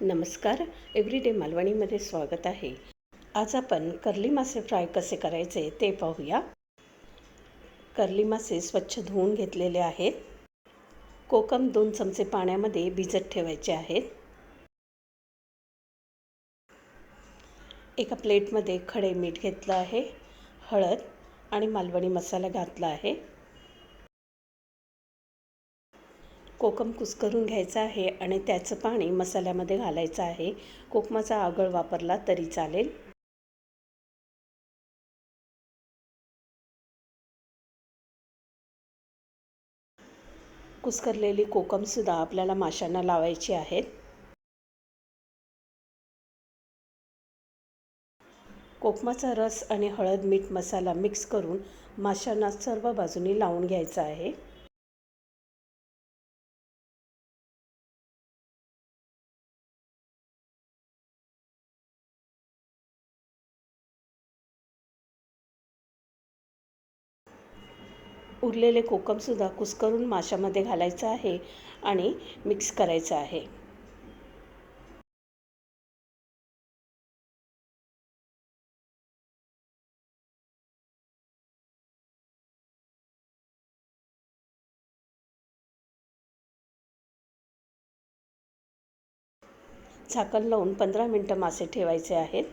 नमस्कार. एव्हरीडे मालवणीमध्ये स्वागत आहे. आज आपण कर्ली मासे फ्राय कसे करायचे ते पाहूया. कर्ली मासे स्वच्छ धुवून घेतलेले आहेत. कोकम दोन चमचे पाण्यामध्ये भिजत ठेवायचे आहेत. एका प्लेटमध्ये खडे मीठ घेतलं आहे हळद आणि मालवणी मसाला घातला आहे. कोकम कुस्करून घ्यायचा आहे आणि त्याचं पाणी मसाल्यामध्ये घालायचं आहे. कोकमाचा आगळ वापरला तरी चालेल. कुस्करलेली कोकमसुद्धा आपल्याला माशांना लावायची आहेत. कोकमाचा रस आणि हळद मीठ मसाला मिक्स करून माशांना सर्व बाजूनी लावून घ्यायचा आहे. उरलेले कोकमसुद्धा कुस्करून माशामध्ये घालायचं आहे आणि मिक्स करायचं आहे. झाकण लावून पंधरा मिनटं मासे ठेवायचे आहेत.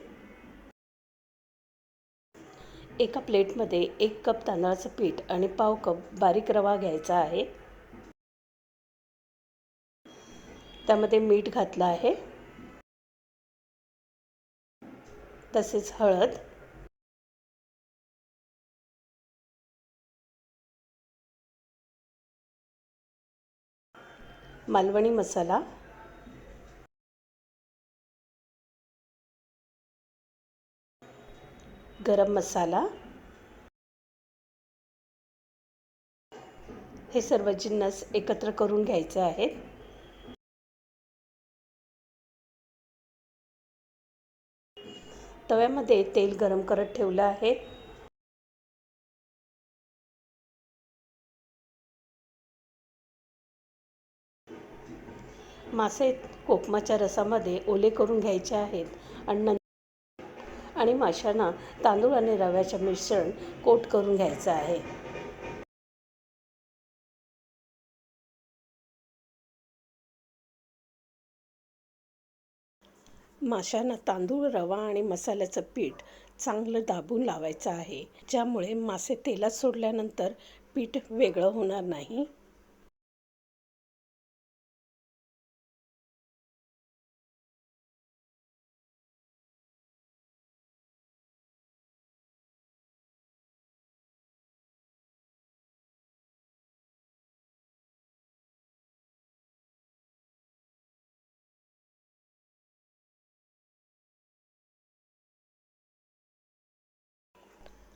एका प्लेटमध्ये एक कप तांदळाचं पीठ आणि पाव कप बारीक रवा घ्यायचा आहे. त्यामध्ये मीठ घातलं आहे. तसेच हळद. मालवणी मसाला. गरम मसाला. हे सर्व जिन्नस एकत्र करून घ्यायचे आहेत. तव्यामध्ये तेल गरम करत ठेवलं आहे. मासे कोकमाच्या रसामध्ये ओले करून घ्यायचे आहेत आणि आणि माशांना तांदूळ आणि रव्याचे मिश्रण कोट करून घ्यायचं आहे. माशांना तांदूळ रवा आणि मसाल्याचं पीठ चांगलं दाबून लावायचं आहे. ज्यामुळे मासे तेलात सोडल्यानंतर पीठ वेगळं होणार नाही.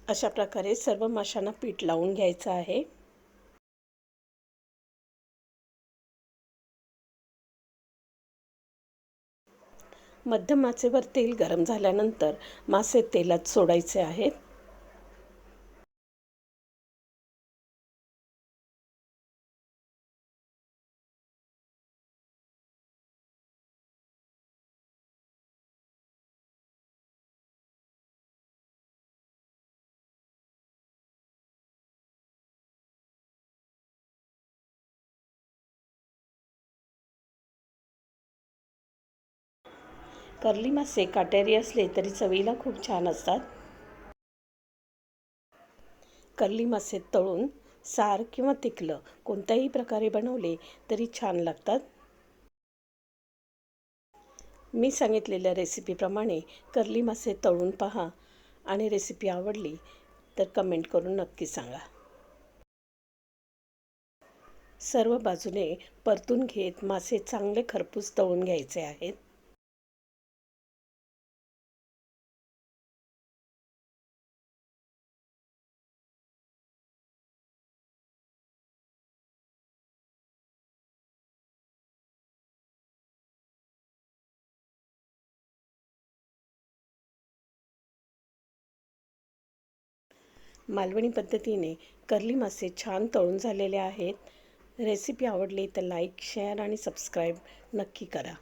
अशा प्रकारे सर्व माशांना पीठ लावून घ्यायचं आहे. मध्यम माचेवर तेल गरम झाल्यानंतर मासे तेलात सोडायचे आहेत. कर्ली मासे काटेरी असले तरी चवीला खूप छान असतात. कर्ली मासे तळून सार किंवा तिकलं कोणत्याही प्रकारे बनवले तरी छान लागतात. मी सांगितलेल्या रेसिपीप्रमाणे कर्ली मासे तळून पहा आणि रेसिपी आवडली तर कमेंट करून नक्की सांगा. सर्व बाजूने परतून घेत मासे चांगले खरपूस तळून घ्यायचे आहेत. मालवणी पद्धतीने कर्ली मासे छान तळून झालेले आहेत. रेसिपी आवडली तर लाईक शेअर आणि सबस्क्राईब नक्की करा.